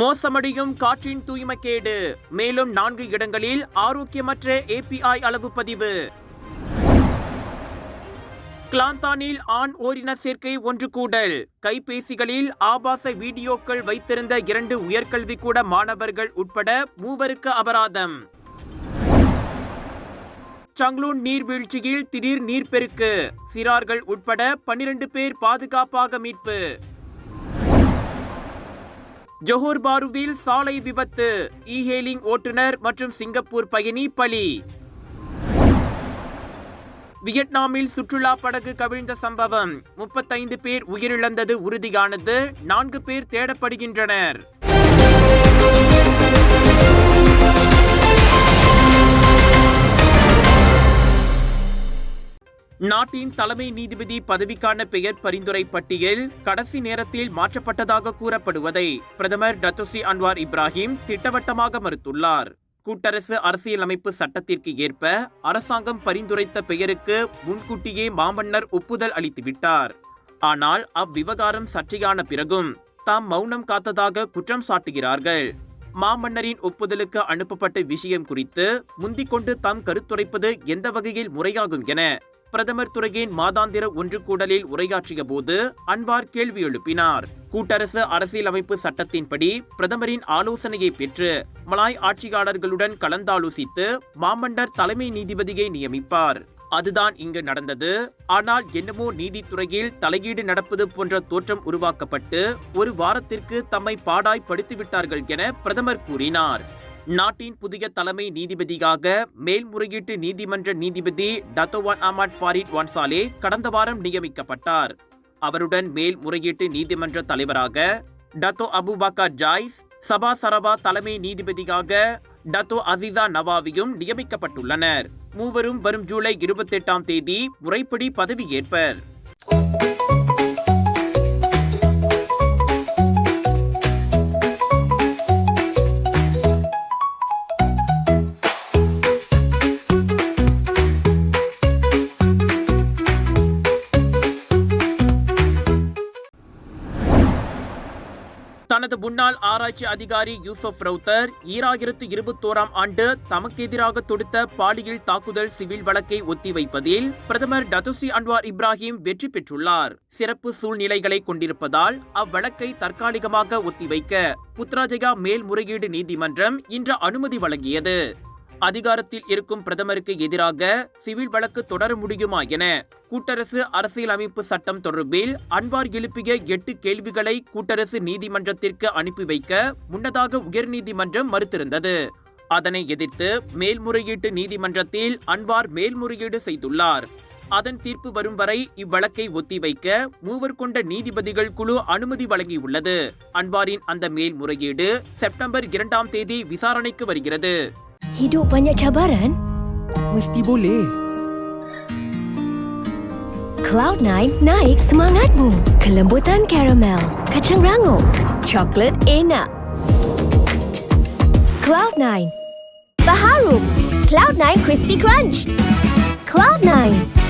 மோசமடையும் காற்றின் தூய்மைக்கேடு. மேலும் நான்கு இடங்களில் ஆரோக்கியமற்ற ஏபிஐ அளவு பதிவு கிளாந்தானில் ஆண் ஓரின சேர்க்கை ஒன்று கூடல். கைபேசிகளில் ஆபாச வீடியோக்கள் வைத்திருந்த இரண்டு உயர்கல்வி கூட மாணவர்கள் உட்பட மூவருக்கு அபராதம். சங்லூன் நீர்வீழ்ச்சியில் திடீர் நீர்ப்பெருக்கு சிறார்கள் உட்பட பன்னிரண்டு பேர் பாதுகாப்பாக மீட்பு. ஜொஹோர் பாருவில் சாலை விபத்து. இஹேலிங் ஓட்டுநர் மற்றும் சிங்கப்பூர் பயணி பலி. வியட்நாமில் சுற்றுலா படகு கவிழ்ந்த சம்பவம். முப்பத்தைந்து பேர் உயிரிழந்தது உறுதியானது. நான்கு பேர் தேடப்படுகின்றனர். நாட்டின் தலைமை நீதிபதி பதவிக்கான பெயர் பரிந்துரை பட்டியல் கடைசி நேரத்தில் மாற்றப்பட்டதாக கூறப்படுவதை பிரதமர் டத்தோசி அன்வார் இப்ராஹிம் திட்டவட்டமாக மறுத்துள்ளார். கூட்டரசு அரசியலமைப்பு சட்டத்திற்கு ஏற்ப அரசாங்கம் பரிந்துரைத்த பெயருக்கு முன்கூட்டியே மாமன்னர் ஒப்புதல் அளித்துவிட்டார். ஆனால் அவ்விவகாரம் சர்ச்சையான பிறகும் தாம் மௌனம் காத்ததாக குற்றம் சாட்டுகிறார்கள். மாமன்னரின் ஒப்புதலுக்கு அனுப்பப்பட்ட விஷயம் குறித்து முந்திக் கொண்டு தாம் கருத்துரைப்பது எந்த வகையில் முறையாகும் என பிரதமர் துறையின் மாதாந்திர ஒன்று கூடலில் உரையாற்றிய போது அன்வார் கேள்வி எழுப்பினார். கூட்டரசு அரசியலமைப்பு சட்டத்தின்படி பிரதமரின் ஆலோசனையை பெற்று மலாய் ஆட்சியாளர்களுடன் கலந்தாலோசித்து மாமண்டர் தலைமை நீதிபதியை நியமிப்பார். அதுதான் இங்கு நடந்தது. ஆனால் என்னமோ நீதித்துறையில் தலையீடு நடப்பது போன்ற தோற்றம் உருவாக்கப்பட்டு ஒரு வாரத்திற்கு தம்மை பாடாய் படுத்திவிட்டார்கள் என பிரதமர் கூறினார். நாட்டின் புதிய தலைமை நீதிபதியாக மேல்முறையீட்டு நீதிமன்ற நீதிபதி டத்தோவான் அஹமத் ஃபாரிட் வான்சாலே கடந்த வாரம் நியமிக்கப்பட்டார். அவருடன் மேல்முறையீட்டு நீதிமன்ற தலைவராக Dato Abu Bakar Jais Sabah Sarawak தலைமை நீதிபதியாக டத்தோ அசிசா நவாவியும் நியமிக்கப்பட்டுள்ளனர். மூவரும் வரும் ஜூலை இருபத்தி எட்டாம் தேதி முறைப்படி பதவியேற்பர். தனது முன்னாள் ஆராய்ச்சி அதிகாரி யூசப் ரவுத்தர் ஈராயிரத்து இருபத்தோராம் ஆண்டு தமக்கு எதிராக தொடுத்த பாலியல் தாக்குதல் சிவில் வழக்கை ஒத்திவைப்பதில் பிரதமர் டதுசி அன்வார் இப்ராஹிம் வெற்றி பெற்றுள்ளார். சிறப்பு சூழ்நிலைகளை கொண்டிருப்பதால் அவ்வழக்கை தற்காலிகமாக ஒத்திவைக்க புத்ராஜயா மேல்முறையீடு நீதிமன்றம் இன்று அனுமதி வழங்கியது. அதிகாரத்தில் இருக்கும் பிரதமருக்கு எதிராக சிவில் வழக்கு தொடர முடியுமா என கூட்டரசு அரசியலமைப்பு சட்டம் தொடர்பில் அன்வார் எழுப்பிய எட்டு கேள்விகளை கூட்டரசு நீதிமன்றத்திற்கு அனுப்பி வைக்க முன்னதாக உயர்நீதிமன்றம் மறுத்திருந்தது. அதனை எதிர்த்து மேல்முறையீட்டு நீதிமன்றத்தில் அன்வார் மேல்முறையீடு செய்துள்ளார். அதன் தீர்ப்பு வரும் வரை இவ்வழக்கை ஒத்திவைக்க மூவர் கொண்ட நீதிபதிகள் குழு அனுமதி வழங்கியுள்ளது. அன்வாரின் அந்த மேல்முறையீடு செப்டம்பர் இரண்டாம் தேதி விசாரணைக்கு வருகிறது. Hidup banyak cabaran? Mesti boleh. Cloud9 naik semangatmu. Kelembutan karamel, kacang rangup, coklat enak. Cloud9. Baharu. Cloud9 Crispy Crunch. Cloud9.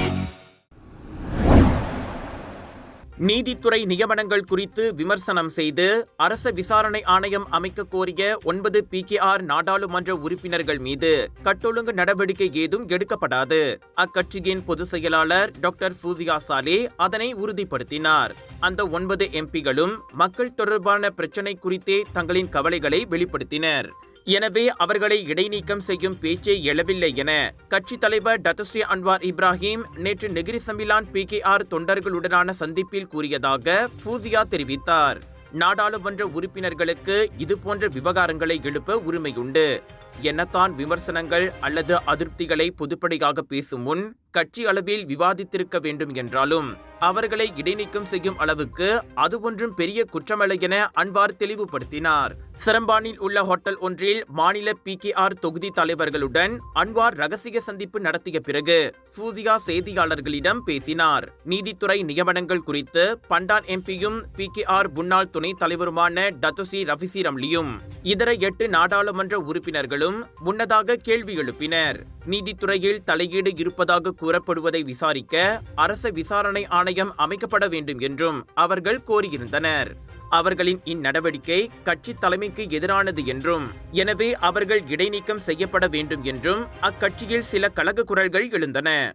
நீதித்துறை நியமனங்கள் குறித்து விமர்சனம் செய்து அரச விசாரணை ஆணையம் அமைக்க கோரிய ஒன்பது பிகேஆர் நாடாளுமன்ற உறுப்பினர்கள் மீது கட்டொழுங்கு நடவடிக்கை ஏதும் எடுக்கப்படாது. அக்கட்சியின் பொதுச் செயலாளர் டாக்டர் ஃபூசியா சாலே அதனை உறுதிப்படுத்தினார். அந்த ஒன்பது எம்பிகளும் மக்கள் தொடர்பான பிரச்சினை குறித்தே தங்களின் கவலைகளை வெளிப்படுத்தினர். எனவே அவர்களை இடைநீக்கம் செய்யும் பேச்சே எழவில்லை என கட்சித் தலைவர் டத்தஸ்ரீ அன்வார் இப்ராஹிம் நேற்று Negeri Sembilan P K R தொண்டர்களுடனான சந்திப்பில் கூறியதாக ஃபூசியா தெரிவித்தார். நாடாளுமன்ற உறுப்பினர்களுக்கு இதுபோன்ற விவகாரங்களை எழுப்ப உரிமையுண்டு. என்னத்தான் விமர்சனங்கள் அல்லது அதிருப்திகளை பொதுப்படையாக பேசும் முன் கட்சி அளவில் விவாதித்திருக்க வேண்டும் என்றாலும் அவர்களை இடைநீக்கம் செய்யும் அளவுக்கு அது ஒன்றும் பெரிய குற்றமல்ல என அன்வார் தெளிவுபடுத்தினார். சிரம்பானில் உள்ள ஹோட்டல் ஒன்றில் மாநில பி கே ஆர் தொகுதி தலைவர்களுடன் அன்வார் ரகசிய சந்திப்பு நடத்திய பிறகு ஃபூசியா செய்தியாளர்களிடம் பேசினார். நீதித்துறை நியமனங்கள் குறித்து பண்டான் எம்பியும் பி கே ஆர் முன்னாள் துணைத் தலைவருமான டத்தோசி ரஃபிசி ரம்லியும் இதர எட்டு நாடாளுமன்ற உறுப்பினர்களும் முன்னதாக கேள்வி எழுப்பினர். நீதித்துறையில் தலையீடு இருப்பதாக கூறப்படுவதை விசாரிக்க அரச விசாரணை ஆணையம் அமைக்கப்பட வேண்டும் என்றும் அவர்கள் கோரியிருந்தனர். அவர்களின் இந்நடவடிக்கை கட்சி தலைமைக்கு எதிரானது என்றும் எனவே அவர்கள் இடைநீக்கம் செய்யப்பட வேண்டும் என்றும் அக்கட்சியில் சில கழக குரல்கள் எழுந்தன.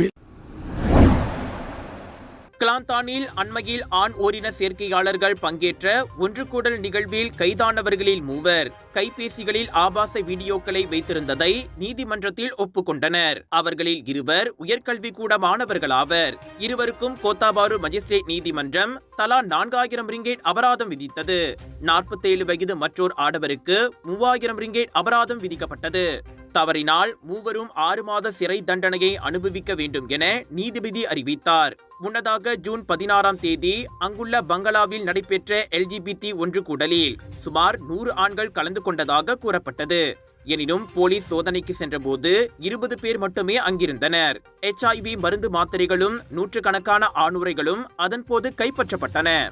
கிளாந்தானில் அண்மையில் ஆண் ஓரின சேர்க்கையாளர்கள் பங்கேற்ற ஒன்று கூடல் நிகழ்வில் கைதானவர்களில் மூவர். கைபேசிகளில் ஆபாச வீடியோக்களை வைத்திருந்ததை நீதிமன்றத்தில் ஒப்புக்கொண்டனர். அவர்களில் இருவர் உயர்கல்வி கூட மாணவர்களாவர். இருவருக்கும் கோத்தாபாரு மஜிஸ்ட்ரேட் நீதிமன்றம் தலா நான்காயிரம் ரிங்கேட் அபராதம் விதித்தது. நாற்பத்தேழு வயது மற்றோர் ஆடவருக்கு மூவாயிரம் ரிங்கேட் அபராதம் விதிக்கப்பட்டது. தவறினால் மூவரும் ஆறு மாத சிறை தண்டனையை அனுபவிக்க வேண்டும் என நீதிபதி அறிவித்தார். முன்னதாக ஜூன் பதினாறாம் தேதி அங்குள்ள பங்களாவில் நடைபெற்ற எல்ஜிபிடி ஒன்று கூடலில் சுமார் நூறு ஆண்கள் கலந்து கொண்டதாக கூறப்பட்டது. எனினும் போலீஸ் சோதனைக்கு சென்றபோது இருபது பேர் மட்டுமே அங்கிருந்தனர். எச்ஐவி மருந்து மாத்திரைகளும் நூற்றுக்கணக்கான ஆணுரைகளும் அதன்போது கைப்பற்றப்பட்டன.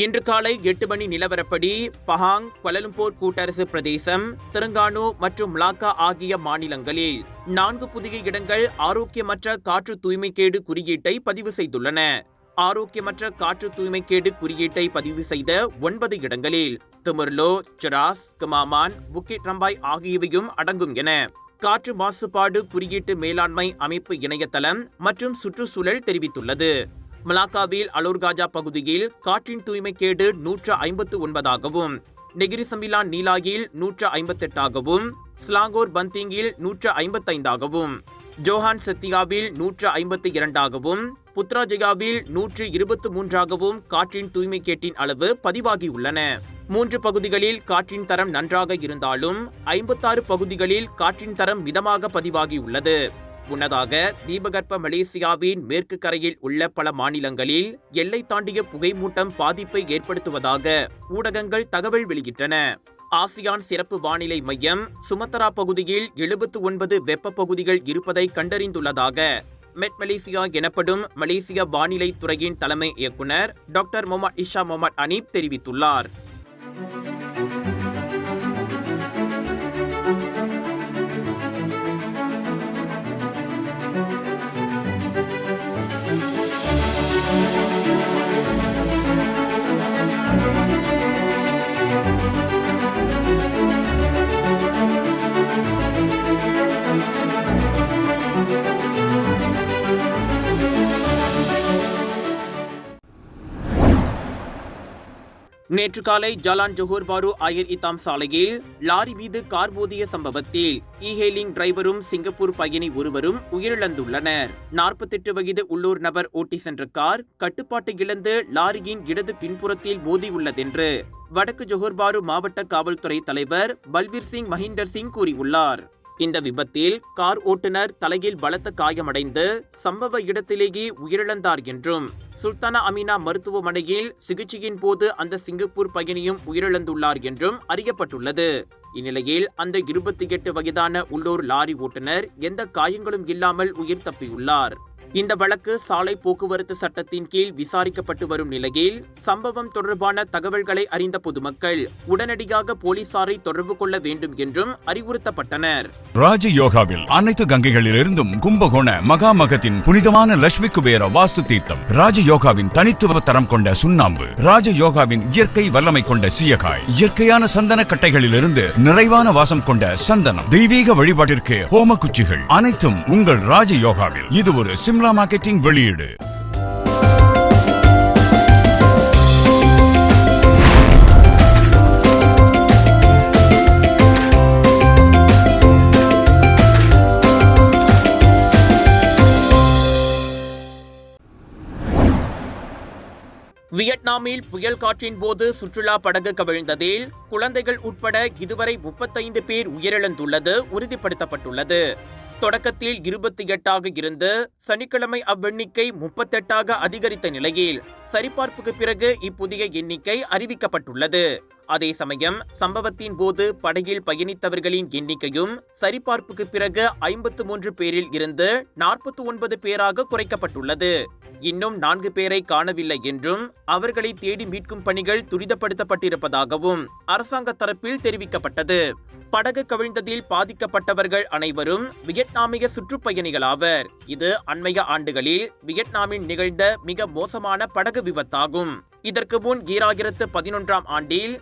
இன்று காலை எட்டு மணி நிலவரப்படி பஹாங் கொலலும்போர் கூட்டரசு பிரதேசம் திருங்கானு மற்றும் மலாக்கா ஆகிய மாநிலங்களில் நான்கு புதிய இடங்கள் ஆரோக்கியமற்ற காற்று தூய்மைக்கேடு குறியீட்டை பதிவு செய்துள்ளன. ஆரோக்கியமற்ற காற்று தூய்மைக்கேடு குறியீட்டை பதிவு செய்த ஒன்பது இடங்களில் திமிர்லோ சிராஸ் கமாமான் புக்கிட் ரம்பாய் ஆகியவையும் அடங்கும் என காற்று மாசுபாடு குறியீட்டு மேலாண்மை அமைப்பு இணையதளம் மற்றும் சுற்றுச்சூழல் தெரிவித்துள்ளது. மலாக்காவில் அலோர்காஜா பகுதியில் காற்றின் தூய்மைக்கேடு நூற்று ஐம்பத்து ஒன்பதாகவும் நெகிரி சம்பிலான் நீலாயில் நூற்று ஐம்பத்தெட்டாகவும் ஸ்லாங்கோர் பந்திங்கில் நூற்று ஐம்பத்தைந்தாகவும் ஜோஹான் செத்தியாவில் நூற்று ஐம்பத்தி இரண்டாகவும் புத்ராஜயாவில் நூற்று இருபத்து மூன்றாகவும் காற்றின் தூய்மைக்கேட்டின் அளவு பதிவாகியுள்ளன. மூன்று பகுதிகளில் காற்றின் தரம் நன்றாக இருந்தாலும் ஐம்பத்தாறு பகுதிகளில் காற்றின் தரம் மிதமாக பதிவாகியுள்ளது. முன்னதாக தீபகற்ப மலேசியாவின் மேற்கு கரையில் உள்ள பல மாநிலங்களில் எல்லை தாண்டிய புகைமூட்டம் பாதிப்பை ஏற்படுத்துவதாக ஊடகங்கள் தகவல் வெளியிட்டன. ஆசியான் சிறப்பு வானிலை மையம் சுமத்ரா பகுதியில் எழுபத்து ஒன்பது வெப்ப பகுதிகள் இருப்பதை கண்டறிந்துள்ளதாக மெட் மலேசியா எனப்படும் மலேசிய வானிலை துறையின் தலைமை இயக்குனர் டாக்டர் மொமட் இஷா மொமட் அனீப் தெரிவித்துள்ளார். நேற்று காலை ஜலான் ஜொஹூர் பாரு அயர் இத்தாம் சாலையில் லாரி மீது கார் மோதிய சம்பவத்தில் இஹேலிங் டிரைவரும் சிங்கப்பூர் பயணி ஒருவரும் உயிரிழந்துள்ளனர். நாற்பத்தெட்டு வயது உள்ளூர் நபர் ஓட்டி சென்ற கார் கட்டுப்பாட்டை இழந்து லாரியின் இடது பின்புறத்தில் மோதியுள்ளதென்று வடக்கு ஜொஹர்பாரு மாவட்ட காவல்துறை தலைவர் பல்வீர் சிங் மஹிந்தர் சிங் கூறியுள்ளார். இந்த விபத்தில் கார் ஓட்டுநர் தலையில் பலத்த காயமடைந்து சம்பவ இடத்திலேயே உயிரிழந்தார் என்றும் சுல்தானா அமீனா மருத்துவமனையில் சிகிச்சையின் போது அந்த சிங்கப்பூர் பயணியும் உயிரிழந்துள்ளார் என்றும் அறியப்பட்டுள்ளது. இந்நிலையில் அந்த இருபத்தி எட்டு வயதான உள்ளூர் லாரி ஓட்டுநர் எந்த காயங்களும் இல்லாமல் உயிர் தப்பியுள்ளார். இந்த வழக்கு சாலை போக்குவரத்து சட்டத்தின் கீழ் விசாரிக்கப்பட்டு வரும் நிலையில் சம்பவம் தொடர்பான தகவல்களை அறிந்த பொதுமக்கள் உடனடியாக போலீசாரை தொடர்பு கொள்ள வேண்டும் என்றும் அறிவுறுத்தப்பட்டனர். ராஜயோகாவில் அனைத்து கங்கைகளிலிருந்தும் கும்பகோண மகாமகத்தின் புனிதமான லட்சுமி குபேர வாஸ்து தீர்த்தம் ராஜயோகாவின் தனித்துவ தரம் கொண்ட சுண்ணாம்பு ராஜ யோகாவின் இயற்கை வல்லமை கொண்ட சீயக்காய் இயற்கையான சந்தன கட்டைகளிலிருந்து நிறைவான வாசம் கொண்ட சந்தனம் தெய்வீக வழிபாட்டிற்கு ஹோம குச்சிகள் அனைத்தும் உங்கள் ராஜ யோகாவில். இது ஒரு சிம்லா மார்க்கெட்டிங் வெளியீடு. வியட்நாமில் புயல் காற்றின் போது சுற்றுலா படகு கவிழ்ந்ததில் குழந்தைகள் உட்பட இதுவரை முப்பத்தைந்து பேர் உயிரிழந்துள்ளது உறுதிப்படுத்தப்பட்டுள்ளது. தொடக்கத்தில் இருபத்தி எட்டாக இருந்து சனிக்கிழமை அவ்வெண்ணிக்கை முப்பத்தெட்டாக அதிகரித்த நிலையில் சரிபார்ப்புக்கு பிறகு இப்புதிய எண்ணிக்கை அறிவிக்கப்பட்டுள்ளது. அதே சமயம் சம்பவத்தின் போது படகில் பயணித்தவர்களின் எண்ணிக்கையும் சரிபார்ப்புக்கு பிறகு ஐம்பத்து மூன்று பேரில் இருந்து நாற்பத்தி ஒன்பது பேராக குறைக்கப்பட்டுள்ளது. இன்னும் நான்கு பேரை காணவில்லை என்றும் அவர்களை தேடி மீட்கும் பணிகள் துரிதப்படுத்தப்பட்டிருப்பதாகவும் அரசாங்க தரப்பில் தெரிவிக்கப்பட்டது. படகு கவிழ்ந்ததில் பாதிக்கப்பட்டவர்கள் அனைவரும் வியட்நாமிய சுற்றுப்பயணிகளாவர் இது அண்மைய ஆண்டுகளில் வியட்நாமில் நிகழ்ந்த மிக மோசமான படகு விபத்தாகும். இதற்கு முன் ஈராயிரத்து பதினொன்றாம் ஆண்டில்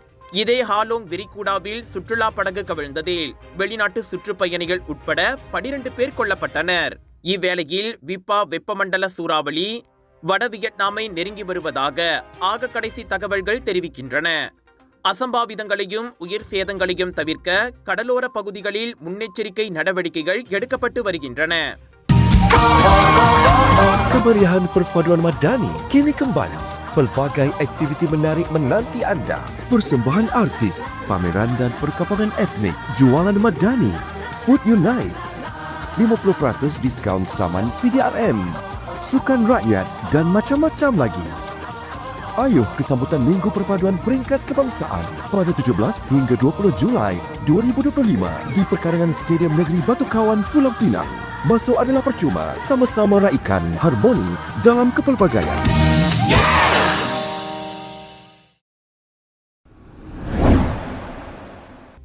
இதே ஹாலோங் விரிகுடாவில் சுற்றுலா படகு கவிழ்ந்ததில் வெளிநாட்டு சுற்றுப்பயணிகள் உட்பட பனிரெண்டு பேர் கொல்லப்பட்டனர். இவ்வேளையில் விப்பா வெப்பமண்டல சூறாவளி வட வியட்நாமை நெருங்கி வருவதாக ஆக கடைசி தகவல்கள் தெரிவிக்கின்றன. அசம்பாவிதங்களையும் உயிர் சேதங்களையும் தவிர்க்க கடலோர பகுதிகளில் முன்னெச்சரிக்கை நடவடிக்கைகள் எடுக்கப்பட்டு வருகின்றன Kemeriahan perpaduan Madani kini kembali. Pelbagai aktiviti menarik menanti anda. Persembahan artis, pameran dan perkampungan etnik, jualan Madani, Food Unite, 50% diskaun saman PDRM, sukan rakyat dan macam-macam lagi. Ayuh ke sambutan Minggu Perpaduan Peringkat Kebangsaan pada 17 hingga 20 Julai 2025 di perkarangan Stadium Negeri Batu Kawan Pulau Pinang. Masuk adalah percuma, sama-sama raikan harmoni dalam kepelbagaian.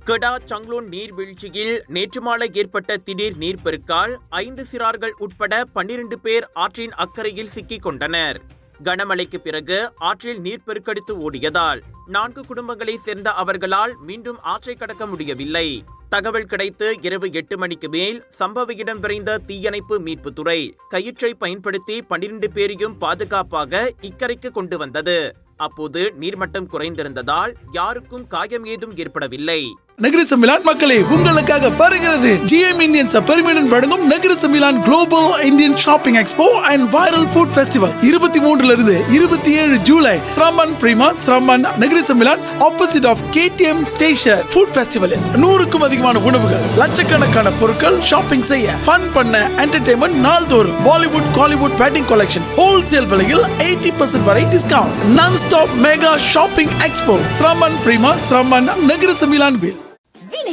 கெடா Changlun நீர்வீழ்ச்சியில் நேற்று மாலை ஏற்பட்ட திடீர் நீர்ப்பெருக்கால் ஐந்து சிறார்கள் உட்பட பன்னிரண்டு பேர் ஆற்றின் அக்கறையில் சிக்கிக் கொண்டனர் கனமழைக்கு பிறகு ஆற்றில் நீர் பெருக்கெடுத்து ஓடியதால் நான்கு குடும்பங்களைச் சேர்ந்த அவர்களால் மீண்டும் ஆற்றை கடக்க முடியவில்லை. தகவல் கிடைத்து இரவு எட்டு மணிக்கு மேல் சம்பவ இடம் விரைந்த தீயணைப்பு மீட்புத்துறை கயிற்றை பயன்படுத்தி பன்னிரண்டு பேரையும் பாதுகாப்பாக இக்கரைக்கு கொண்டு வந்தது. அப்போது நீர்மட்டம் குறைந்திருந்ததால் யாருக்கும் காயம் ஏதும் ஏற்படவில்லை. நகர சமிலான் மக்களே உங்களுக்காக வருகிறது ஜிஎம் இந்தியன்ஸ் பெருமையுடன் வழங்கும் Negeri Sembilan global Indian shopping expo and viral food festival இருபத்தி மூன்றுல இருந்து இருபத்தி ஏழு July Seremban Prima Seremban Negeri Sembilan opposite of KTM station food ஃபெஸ்டிவலில் நூறுக்கும் அதிகமான உணவுகள் லட்சக்கணக்கான பொருட்கள் ஷாப்பிங் செய்ய ஃபன் பண்ண என்டர்டைன்மெண்ட் நாள்தோறும் Bollywood Kollywood bedding collections wholesale விலையில் எயிட்டி பர்சன்ட் வரை discount non stop mega shopping expo Seremban Prima Seremban Negeri Sembilan bill